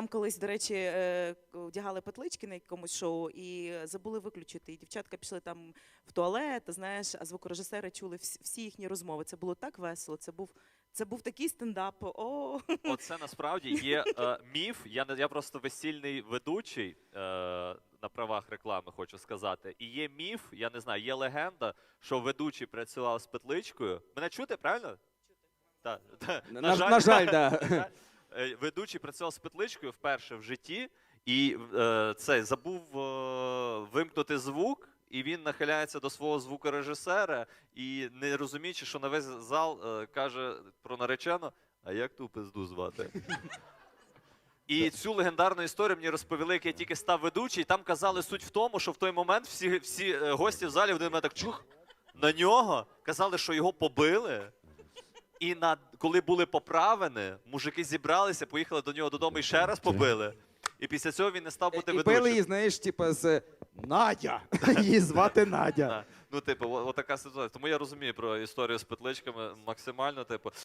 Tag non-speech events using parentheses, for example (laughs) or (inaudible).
Там колись, до речі, е, одягали петлички на якомусь шоу і забули виключити. І дівчатка пішли там в туалет, знаєш, а звукорежисери чули всі, їхні розмови. Це було так весело. Це був, це був такий стендап. О, (laughs) Оце насправді є е, міф. Я не я просто весільний ведучий е, на правах реклами, хочу сказати. І є міф, я не знаю, є легенда, що ведучий працював з петличкою. Мене чути, правильно? Так. та. На, на жаль, да. Е, Ведучий працював з петличкою вперше в житті, і е, цей забув е, вимкнути звук. І він нахиляється до свого звукорежисера і, не розуміючи, що на весь зал е, каже про наречену, а як ту пизду звати? І цю легендарну історію мені розповіли, як я тільки став ведучий. Там казали суть в тому, що в той момент всі, всі е, гості в залі в один момент так чух на нього. Казали, що його побили. І на, коли були поправини, мужики зібралися, поїхали до нього додому і ще раз побили. І після цього він не став бути І ведучим. били її, знаєш, типу, з Надя. (laughs) Її звати Надя. Да. Ну, типу, о- отака ситуація. Тому я розумію про історію з петличками максимально, типу.